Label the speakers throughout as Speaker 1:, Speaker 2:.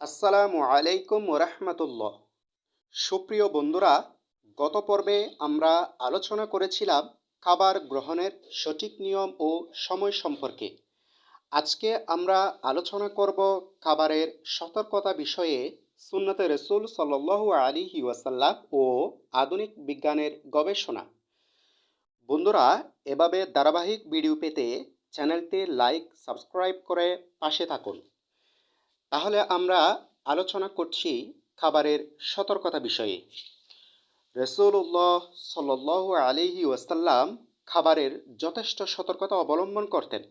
Speaker 1: আসসালামু আলাইকুম ওরহমতুল্লাহ। সুপ্রিয় বন্ধুরা, গত পর্বে আমরা আলোচনা করেছিলাম খাবার গ্রহণের সঠিক নিয়ম ও সময় সম্পর্কে। আজকে আমরা আলোচনা করব খাবারের সতর্কতা বিষয়ে সুন্নতে রসুল সাল্লাহ আলিহি ওয়াসাল্লাম ও আধুনিক বিজ্ঞানের গবেষণা। বন্ধুরা, এভাবে ধারাবাহিক ভিডিও পেতে চ্যানেলটি লাইক, সাবস্ক্রাইব করে পাশে থাকুন। তাহলে আমরা আলোচনা করছি খাবারের সতর্কতা বিষয়ে। রসুল্লাহ সাল আলিহি ওয়াসাল্লাম খাবারের যথেষ্ট সতর্কতা অবলম্বন করতেন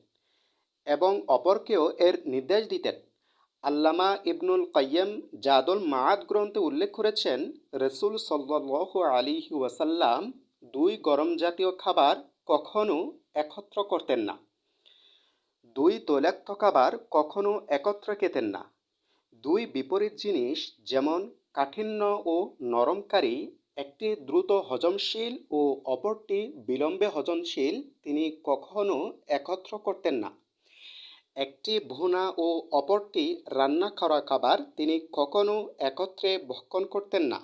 Speaker 1: এবং অপরকেও এর নির্দেশ দিতেন। আল্লামা ইবনুল কাইয়্যম জাদুল মাআদ গ্রন্থে উল্লেখ করেছেন, রসুল সাল্লাহ আলিহি ওয়াসাল্লাম দুই গরম জাতীয় খাবার কখনো একত্র করতেন না। দুই তৈলাক্ত খাবার কখনো একত্রে খেতেন না। দুই বিপরীত জিনিস যেমন কাঠিন্য ও নরমকারী একটি দ্রুত হজমশীল ও অপরটি বিলম্বে হজমশীল, তিনি কখনো একত্র করতেন না। একটি ভুনা ও অপরটি রান্না করা খাবার, তিনি কখনো একত্রে ভক্ষণ করতেন না।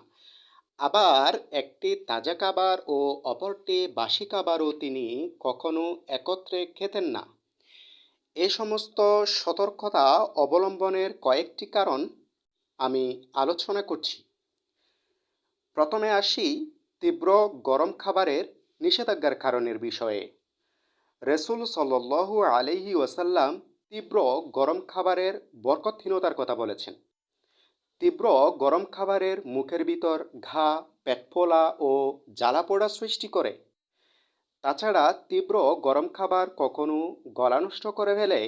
Speaker 1: আবার একটি তাজা খাবার ও অপরটি বাসি খাবারও তিনি কখনো একত্রে খেতেন না। এ সমস্ত সতর্কতা অবলম্বনের কয়েকটি কারণ আমি আলোচনা করছি। প্রথমে আসি তীব্র গরম খাবারের নিষেধাজ্ঞার কারণের বিষয়ে। রেসুল সাল্লু আলহি ওয়াসাল্লাম তীব্র গরম খাবারের বরকতহীনতার কথা বলেছেন। তীব্র গরম খাবারের মুখের ভিতর ঘা, পেট ফোলা ও জ্বালা পোড়া সৃষ্টি করে। তাছাড়া তীব্র গরম খাবার কখনো গলা নষ্ট করে ফেলে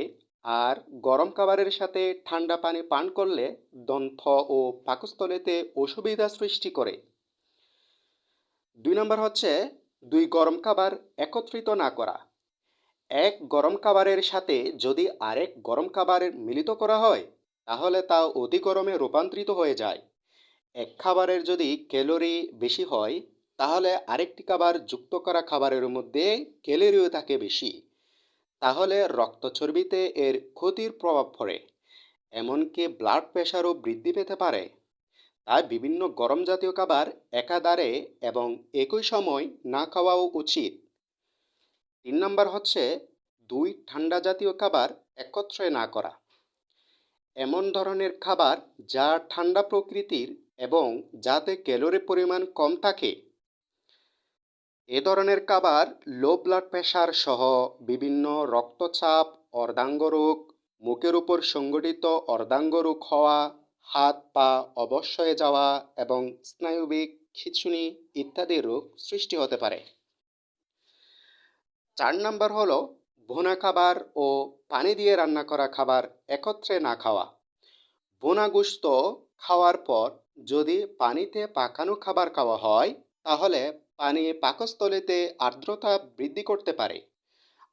Speaker 1: আর গরম খাবারের সাথে ঠান্ডা পানি পান করলে দন্থ ও পাকস্থলীতে অসুবিধা সৃষ্টি করে। দুই নম্বর হচ্ছে দুই গরম খাবার একত্রিত না করা। এক গরম খাবারের সাথে যদি আরেক গরম খাবারের মিলিত করা হয়, তাহলে তা অতি গরমে রূপান্তরিত হয়ে যায়। এক খাবারের যদি ক্যালোরি বেশি হয় তাহলে আরেকটি খাবার যুক্ত করা খাবারের মধ্যে ক্যালোরিও থাকে বেশি। তাহলে রক্ত চর্বিতে এর ক্ষতির প্রভাব পড়ে, এমনকি ব্লাড প্রেশারও বৃদ্ধি পেতে পারে। তাই বিভিন্ন গরম জাতীয় খাবার একাধারে এবং একই সময় না খাওয়াও উচিত। তিন নম্বর হচ্ছে দুই ঠান্ডা জাতীয় খাবার একত্রে না করা। এমন ধরনের খাবার যা ঠান্ডা প্রকৃতির এবং যাতে ক্যালোরি পরিমাণ কম থাকে এ ধরনের খাবার লো ব্লাড প্রেশার সহ বিভিন্ন রক্তচাপ, অর্ধাঙ্গ রোগ, মুখের উপর সংগঠিত অর্ধাঙ্গ রোগ হওয়া, হাত, পা অবশ হয়ে যাওয়া এবং স্নায়ুবিক খিচুনি ইত্যাদি রোগ সৃষ্টি হতে পারে। চার নাম্বার হলো ভুনা খাবার ও পানি দিয়ে রান্না করা খাবার একত্রে না খাওয়া। ভুনা গুস্ত খাওয়ার পর যদি পানিতে পাকানো খাবার খাওয়া হয়, তাহলে পানি পাকস্থলীতে আর্দ্রতা বৃদ্ধি করতে পারে।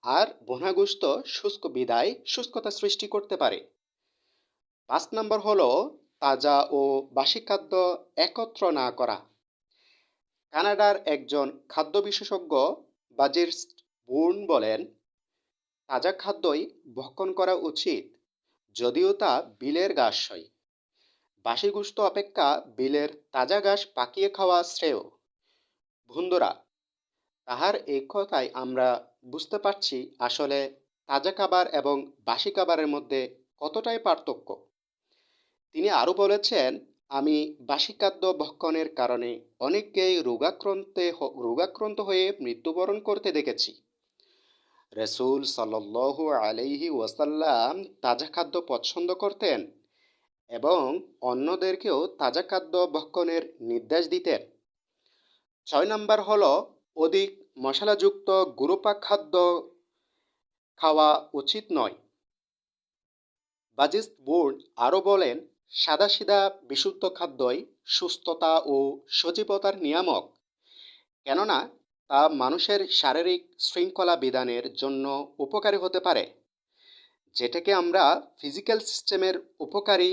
Speaker 1: আর ভুনাগুস্ত শুষ্ক বিদায় শুষ্কতা সৃষ্টি করতে পারে। পাঁচ নম্বর হলো তাজা ও বাসি খাদ্য একত্র না করা। কানাডার একজন খাদ্য বিশেষজ্ঞ বাজির বুন বলেন, তাজা খাদ্যই ভক্ষণ করা উচিত, যদিও তা বিলের ঘাস হয়। বাসি গুস্ত অপেক্ষা বিলের তাজা ঘাস পাকিয়ে খাওয়া শ্রেয়। বন্ধুরা, তাহার এই কথায় আমরা বুঝতে পারছি আসলে তাজা খাবার এবং বাসি খাবারের মধ্যে কতটাই পার্থক্য। তিনি আরও বলেছেন, আমি বাসি খাদ্য ভক্ষণের কারণে অনেককেই রোগাক্রান্তে রোগাক্রান্ত হয়ে মৃত্যুবরণ করতে দেখেছি। রসুল সাল্লু আলাইহি ওয়াসাল্লাম তাজা খাদ্য পছন্দ করতেন এবং অন্যদেরকেও তাজা খাদ্য ভক্ষণের নির্দেশ দিতেন। ছয় নম্বর হলো অধিক মশলাযুক্ত গুরুপাক খাদ্য খাওয়া উচিত নয়। বাজিস্ত বোর্ড আরও বলেন সাদাসিধা বিশুদ্ধ খাদ্যই সুস্থতা ও সজীবতার নিয়ামক, কেননা তা মানুষের শারীরিক শৃঙ্খলা বিধানের জন্য উপকারী হতে পারে। যেটাকে আমরা ফিজিক্যাল সিস্টেমের উপকারী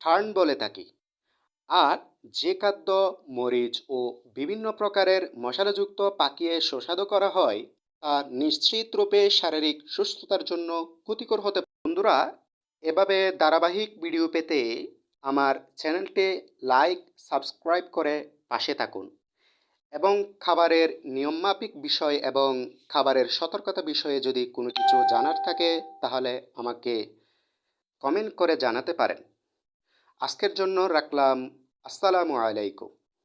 Speaker 1: টার্ন বলে থাকি। আর যে খাদ্য, মরিচ ও বিভিন্ন প্রকারের মশলাযুক্ত পাকিয়ে সুস্বাদু করা হয়, তা নিশ্চিত রূপে শারীরিক সুস্থতার জন্য ক্ষতিকর হতে বন্ধুরা, এভাবে ধারাবাহিক ভিডিও পেতে আমার চ্যানেলটি লাইক, সাবস্ক্রাইব করে পাশে থাকুন। এবং খাবারের নিয়মমাফিক বিষয় এবং খাবারের সতর্কতা বিষয়ে যদি কোনো কিছু জানার থাকে, তাহলে আমাকে কমেন্ট করে জানাতে পারেন। আজকের জন্য রাখলাম। আসসালামু আলাইকুম।